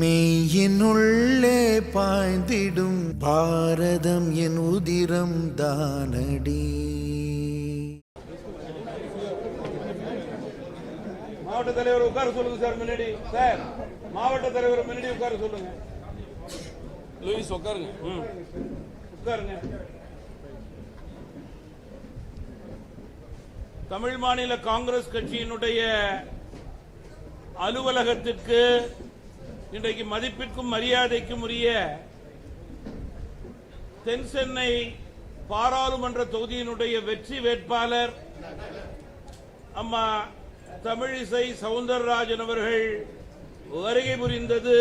மெய்யினுள்ளே பாய்ந்திடும் பாரதம் என் உதிரம் தானடி. மாவட்ட தலைவர் உட்கார சொல்லுங்க சார் முன்னாடி. சார் மாவட்ட தலைவர் முன்னாடி உட்கார சொல்லுங்க. லூயிஸ் உட்காருங்க. உட்காருங்க. தமிழ் மாநில காங்கிரஸ் கட்சியினுடைய அலுவலகத்திற்கு இன்றைக்கு மதிப்பிற்கும் மரியாதைக்கும் உரிய தென் சென்னை பாராளுமன்ற தொகுதியினுடைய வெற்றி வேட்பாளர் அம்மா தமிழிசை சவுந்தரராஜன் அவர்கள் வருகை புரிந்தது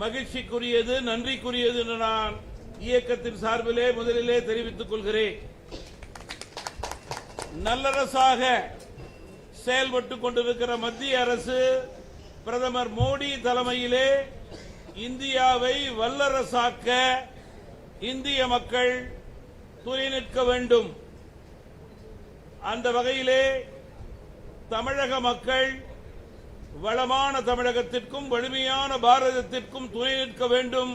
மகிழ்ச்சிக்குரியது நன்றிக்குரியது என்று நான் இயக்கத்தின் சார்பிலே முதலிலே தெரிவித்துக் கொள்கிறேன். நல்லரசாக செயல்பட்டுக் கொண்டிருக்கிற மத்திய அரசு பிரதமர் மோடி தலைமையிலே இந்தியாவை வல்லரசாக்க இந்திய மக்கள் துணை நிற்க வேண்டும். அந்த வகையிலே தமிழக மக்கள் வளமான தமிழகத்திற்கும் வலிமையான பாரதத்திற்கும் துணை நிற்க வேண்டும்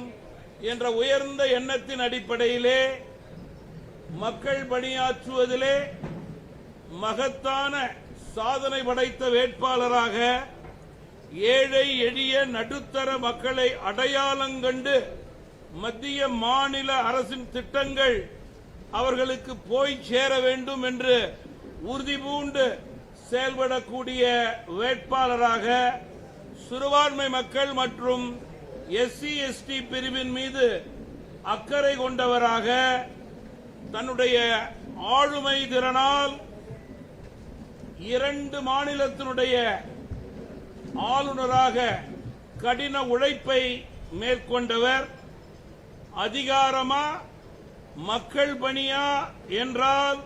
என்ற உயர்ந்த எண்ணத்தின் அடிப்படையிலே மக்கள் பணியாற்றுவதிலே மகத்தான சாதனை படைத்த வேட்பாளராக ஏழை எளிய நடுத்தர மக்களை அடையாளங்கண்டு மத்திய மாநில அரசின் திட்டங்கள் அவர்களுக்கு போய் சேர வேண்டும் என்று உறுதிபூண்டு செயல்படக்கூடிய வேட்பாளராக சிறுபான்மை மக்கள் மற்றும் எஸ்சி எஸ்டி பிரிவின் மீது அக்கறை கொண்டவராக தன்னுடைய ஆளுமை திறனால் இரண்டு மாநிலத்தினுடைய ஆளுநராக கடின உழைப்பை மேற்கொண்டவர். அதிகாரமா? மக்கள் பணியா? என்றால்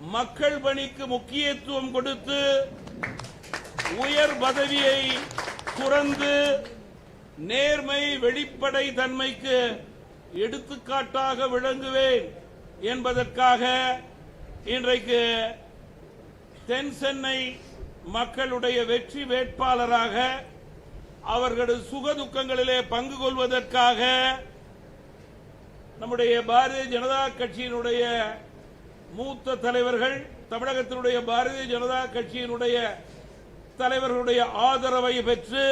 மக்கள் பணிக்கு முக்கியத்துவம் கொடுத்து உயர் பதவியை துறந்து நேர்மை வெளிப்படை தன்மைக்கு எடுத்துக்காட்டாக விளங்குவேன் என்பதற்காக இன்றைக்கு தென் சென்னை மக்களுடைய வெற்றி வேட்பாளராக அவர்களது சுக துக்கங்களிலே பங்கு கொள்வதற்காக நம்முடைய பாரதிய ஜனதா கட்சியினுடைய மூத்த தலைவர்கள் தமிழகத்தினுடைய பாரதிய ஜனதா கட்சியினுடைய தலைவர்களுடைய ஆதரவை பெற்று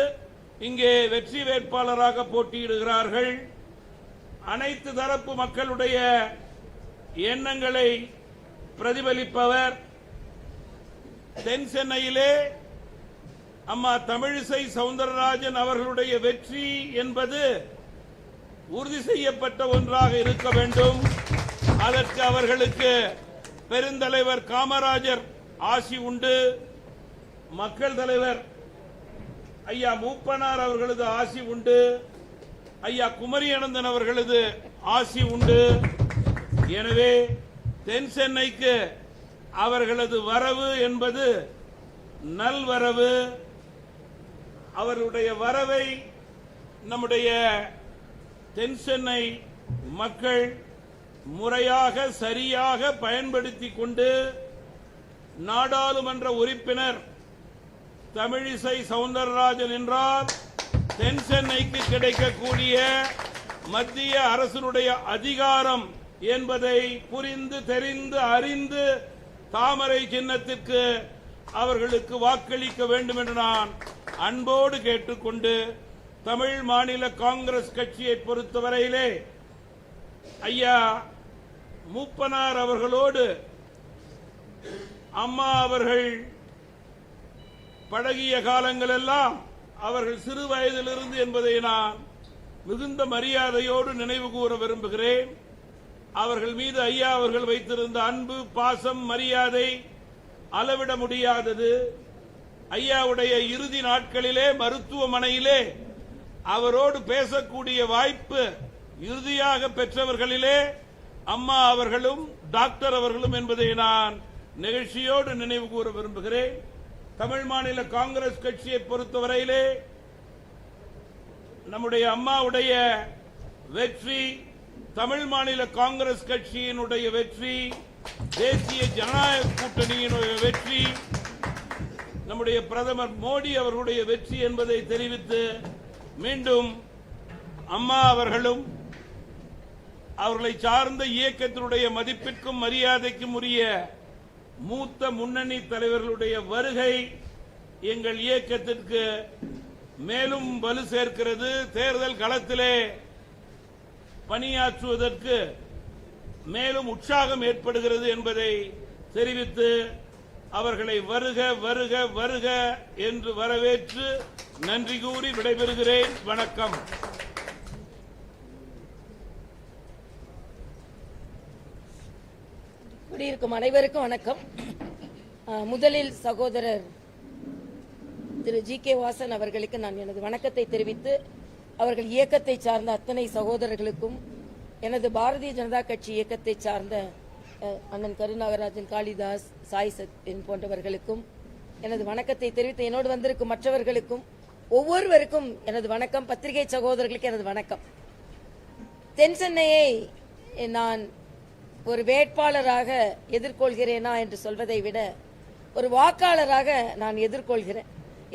இங்கே வெற்றி வேட்பாளராக போட்டியிடுகிறார்கள். அனைத்து தரப்பு மக்களுடைய எண்ணங்களை பிரதிபலிப்பவர் தென் சென்னையிலே அம்மா தமிழிசை சவுந்தரராஜன் அவர்களுடைய வெற்றி என்பது உறுதி செய்யப்பட்ட ஒன்றாக இருக்க வேண்டும். அதற்கு அவர்களுக்கு பெருந்தலைவர் காமராஜர் ஆசி உண்டு. மக்கள் தலைவர் ஐயா மூப்பனார் அவர்களது ஆசி உண்டு. ஐயா குமரி அனந்தன் அவர்களது ஆசி உண்டு. எனவே தென் சென்னைக்கு அவர்களது வரவு என்பது நல்வரவு அவருடைய வரவை நம்முடைய தென்சென்னை மக்கள் முறையாக சரியாக பயன்படுத்திக் கொண்டு நாடாளுமன்ற உறுப்பினர் தமிழிசை சவுந்தரராஜன் என்றால் தென் சென்னைக்கு கிடைக்கக்கூடிய மத்திய அரசினுடைய அதிகாரம் என்பதை புரிந்து தெரிந்து அறிந்து தாமரை சின்னத்திற்கு அவர்களுக்கு வாக்களிக்க வேண்டும் என்று நான் அன்போடு கேட்டுக்கொண்டு தமிழ் மாநில காங்கிரஸ் கட்சியை பொறுத்தவரையிலே ஐயா மூப்பனார் அவர்களோடு அம்மா அவர்கள் பழகிய காலங்கள் எல்லாம் அவர்கள் சிறு வயதிலிருந்து என்பதை நான் மிகுந்த மரியாதையோடு நினைவு கூற விரும்புகிறேன். அவர்கள் மீது ஐயா அவர்கள் வைத்திருந்த அன்பு பாசம் மரியாதை அளவிட முடியாதது. ஐயாவுடைய இறுதி நாட்களிலே மருத்துவமனையிலே அவரோடு பேசக்கூடிய வாய்ப்பு இறுதியாக பெற்றவர்களிலே அம்மா அவர்களும் டாக்டர் அவர்களும் என்பதை நான் நிகழ்ச்சியோடு நினைவு கூற விரும்புகிறேன். தமிழ் மாநில காங்கிரஸ் கட்சியை பொறுத்தவரையிலே நம்முடைய அம்மாவுடைய வெற்றி தமிழ் மாநில காங்கிரஸ் கட்சியினுடைய வெற்றி தேசிய ஜனநாயக கூட்டணியினுடைய வெற்றி நம்முடைய பிரதமர் மோடி அவர்களுடைய வெற்றி என்பதை தெரிவித்து மீண்டும் அம்மா அவர்களும் அவர்களை சார்ந்த இயக்கத்தினுடைய மதிப்பிற்கும் மரியாதைக்கும் உரிய மூத்த முன்னணி தலைவர்களுடைய வருகை எங்கள் இயக்கத்திற்கு மேலும் வலு சேர்க்கிறது. தேர்தல் களத்திலே பணியாற்றுவதற்கு மேலும் உற்சாகம் ஏற்படுகிறது என்பதை தெரிவித்து அவர்களை வருக வருக வருக என்று வரவேற்று நன்றி கூறி விடைபெறுகிறேன். வணக்கம். குடியிருக்கும் அனைவருக்கும் வணக்கம். முதலில் சகோதரர் திரு ஜி கே வாசன் அவர்களுக்கு நான் எனது வணக்கத்தை தெரிவித்து அவர்கள் இயக்கத்தை சார்ந்த அத்தனை சகோதரர்களுக்கும் எனது பாரதிய ஜனதா கட்சி இயக்கத்தை சார்ந்த அண்ணன் கருநாகராஜன் காளிதாஸ் சாய் சத்தின் போன்றவர்களுக்கும் எனது வணக்கத்தை தெரிவித்து என்னோடு வந்திருக்கும் மற்றவர்களுக்கும் ஒவ்வொருவருக்கும் எனது வணக்கம். பத்திரிகை சகோதரர்களுக்கு எனது வணக்கம். தென் சென்னையை நான் ஒரு வேட்பாளராக எதிர்கொள்கிறேனா என்று சொல்வதை விட ஒரு வாக்காளராக நான் எதிர்கொள்கிறேன்.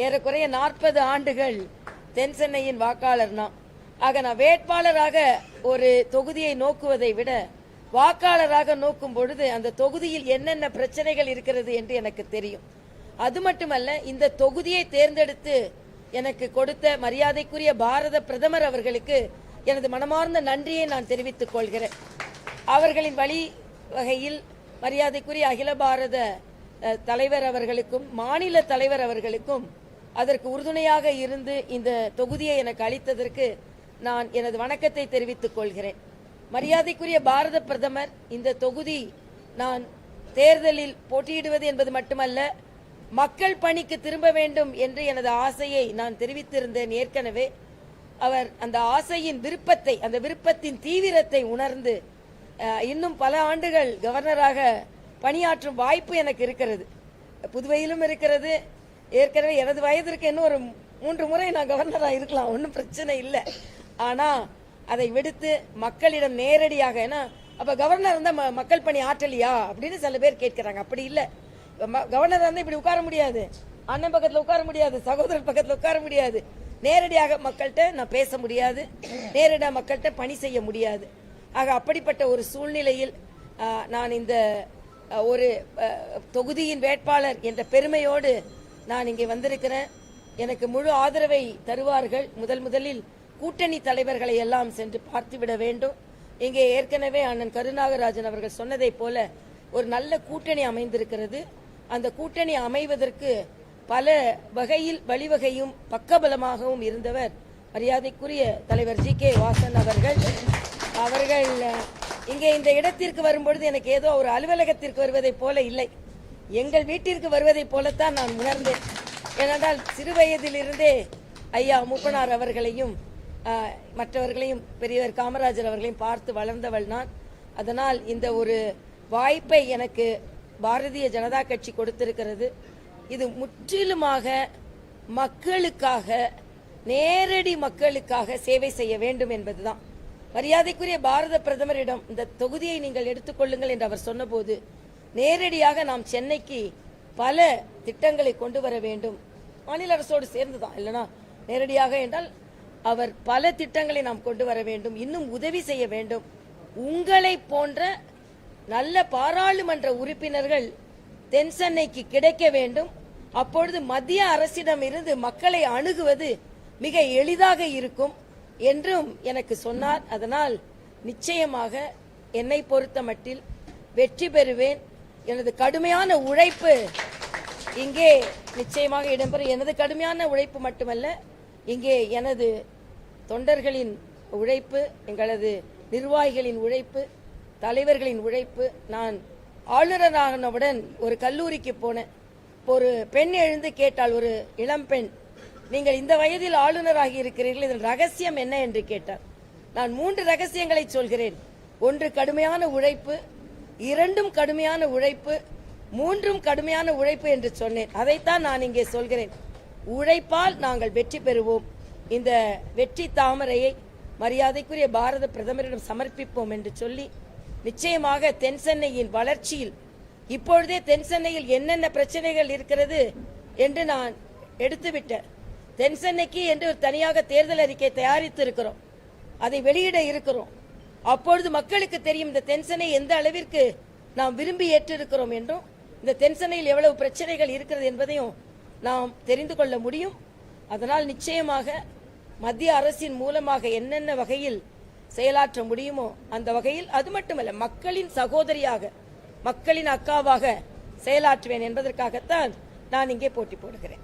ஏறக்குறைய நாற்பது ஆண்டுகள் தென் சென்னையின் வாக்காளர் நான் ஆக நான் வேட்பாளராக ஒரு தொகுதியை நோக்குவதை விட வாக்காளராக நோக்கும் பொழுது அந்த தொகுதியில் என்னென்ன பிரச்சனைகள் இருக்கிறது என்று எனக்கு தெரியும். அது மட்டுமல்ல இந்த தொகுதியை தேர்ந்தெடுத்து எனக்கு கொடுத்த மரியாதைக்குரிய பாரத பிரதமர் அவர்களுக்கு எனது மனமார்ந்த நன்றியை நான் தெரிவித்துக் கொள்கிறேன். அவர்களின் வழி வகையில் மரியாதைக்குரிய அகில பாரத தலைவர் அவர்களுக்கும் மாநில தலைவர் அவர்களுக்கும் அதற்கு உறுதுணையாக இருந்து இந்த தொகுதியை எனக்கு அளித்ததற்கு நான் எனது வணக்கத்தை தெரிவித்துக் கொள்கிறேன். மரியாதைக்குரிய பாரத பிரதமர் இந்த தொகுதி நான் தேர்தலில் போட்டியிடுவது என்பது மட்டுமல்ல மக்கள் பணிக்கு திரும்ப வேண்டும் என்று எனது ஆசையை நான் தெரிவித்திருந்தேன் ஏற்கனவே. அவர் அந்த ஆசையின் விருப்பத்தை அந்த விருப்பத்தின் தீவிரத்தை உணர்ந்து இன்னும் பல ஆண்டுகள் கவர்னராக பணியாற்றும் வாய்ப்பு எனக்கு இருக்கிறது. புதுவையிலும் இருக்கிறது ஏற்கனவே எனது வயதிற்கு இன்னும் ஒரு மூன்று முறை நான் கவர்னராக இருக்கலாம் ஒன்றும் பிரச்சனை இல்லை. ஆனால் அதை விடுத்து மக்களிடம் நேரடியாக ஏன்னா அப்போ கவர்னர் இருந்தால் ம- மக்கள் பணி ஆற்றலியா? அப்படின்னு சில பேர் கேட்கிறாங்க. அப்படி இல்லை. ம- கவர்னர் வந்து இப்படி உட்கார முடியாது. அண்ணன் பக்கத்தில் உட்கார முடியாது. சகோதரர் பக்கத்தில் உட்கார முடியாது. நேரடியாக மக்கள்கிட்ட நான் பேச முடியாது. நேரடியாக மக்கள்கிட்ட பணி செய்ய முடியாது. ஆக அப்படிப்பட்ட ஒரு சூழ்நிலையில் நான் இந்த ஒரு தொகுதியின் வேட்பாளர் என்ற பெருமையோடு நான் இங்கே வந்திருக்கிறேன். எனக்கு முழு ஆதரவை தருவார்கள். முதல் முதலில் கூட்டணி தலைவர்களை எல்லாம் சென்று பார்த்துவிட வேண்டும். இங்கே ஏற்கனவே அண்ணன் கருநாகராஜன் அவர்கள் சொன்னதைப் போல ஒரு நல்ல கூட்டணி அமைந்திருக்கிறது. அந்த கூட்டணி அமைவதற்கு பல வகையில் வழிவகையும் பக்கபலமாகவும் இருந்தவர் மரியாதைக்குரிய தலைவர் ஜி கே வாசன் அவர்கள். அவர்கள் இங்கே இந்த இடத்திற்கு வரும்பொழுது எனக்கு ஏதோ ஒரு அலுவலகத்திற்கு வருவதைப் போல இல்லை. எங்கள் வீட்டிற்கு வருவதைப் போலத்தான் நான் உணர்ந்தேன். ஏனென்றால் சிறு வயதிலிருந்தே ஐயா மூப்பனார் அவர்களையும் மற்றவர்களையும் பெரியவர் காமராஜர் அவர்களையும் பார்த்து வளர்ந்தவள் நான். அதனால் இந்த ஒரு வாய்ப்பை எனக்கு பாரதிய ஜனதா கட்சி கொடுத்திருக்கிறது. இது முற்றிலுமாக மக்களுக்காக நேரடி மக்களுக்காக சேவை செய்ய வேண்டும் என்பதுதான். மரியாதைக்குரிய பாரத பிரதமரிடம் இந்த தொகுதியை நீங்கள் எடுத்துக்கொள்ளுங்கள் என்று அவர் சொன்னபோது நேரடியாக நாம் சென்னைக்கு பல திட்டங்களை கொண்டு வர வேண்டும். மாநில அரசோடு சேர்ந்துதான் இல்லைனா நேரடியாக என்றால் அவர் பல திட்டங்களை நாம் கொண்டு வர வேண்டும் இன்னும் உதவி செய்ய வேண்டும். உங்களை போன்ற நல்ல பாராளுமன்ற உறுப்பினர்கள் தென் சென்னைக்கு கிடைக்க வேண்டும். அப்பொழுது மத்திய அரசிடம் இருந்து மக்களை அணுகுவது மிக எளிதாக இருக்கும் என்றும் எனக்கு சொன்னார். அதனால் நிச்சயமாக என்னை பொறுத்த மட்டில் வெற்றி பெறுவேன். எனது கடுமையான உழைப்பு இங்கே நிச்சயமாக இடம்பெறும் எனது கடுமையான உழைப்பு மட்டுமல்ல இங்கே எனது தொண்டர்களின் உழைப்பு எங்களது நிர்வாகிகளின் உழைப்பு தலைவர்களின் உழைப்பு நான் ஆளுநரானவுடன் ஒரு கல்லூரிக்கு போனேன் ஒரு பெண் எழுந்து கேட்டாள் ஒரு இளம் பெண் நீங்கள் இந்த வயதில் ஆளுநராகி இருக்கிறீர்கள் இதன் ரகசியம் என்ன? என்று கேட்டார். நான் மூன்று ரகசியங்களை சொல்கிறேன். ஒன்று கடுமையான உழைப்பு இரண்டும் கடுமையான உழைப்பு மூன்றும் கடுமையான உழைப்பு என்று சொன்னேன். அதைத்தான் நான் இங்கே சொல்கிறேன். உழைப்பால் நாங்கள் வெற்றி பெறுவோம். இந்த வெற்றி தாமரையை மரியாதைக்குரிய பாரத பிரதமரிடம் சமர்ப்பிப்போம் என்று சொல்லி நிச்சயமாக தென் சென்னையின் வளர்ச்சியில் இப்பொழுதே தென் சென்னையில் என்னென்ன பிரச்சனைகள் இருக்கிறது என்று நான் எடுத்துவிட்டேன். தென் சென்னைக்கு என்று ஒரு தனியாக தேர்தல் அறிக்கை தயாரித்து இருக்கிறோம் அதை வெளியிட இருக்கிறோம். அப்பொழுது மக்களுக்கு தெரியும் இந்த தென்சனை எந்த அளவிற்கு நாம் விரும்பி ஏற்றிருக்கிறோம் என்றும் இந்த தென்சென்னையில் எவ்வளவு பிரச்சனைகள் இருக்கிறது என்பதையும் நாம் தெரிந்து கொள்ள முடியும். அதனால் நிச்சயமாக மத்திய அரசின் மூலமாக என்னென்ன வகையில் செயலாற்ற முடியுமோ அந்த வகையில் அது மட்டுமல்ல மக்களின் சகோதரியாக மக்களின் அக்காவாக செயலாற்றுவேன் என்பதற்காகத்தான் நான் இங்கே போட்டி போடுகிறேன்.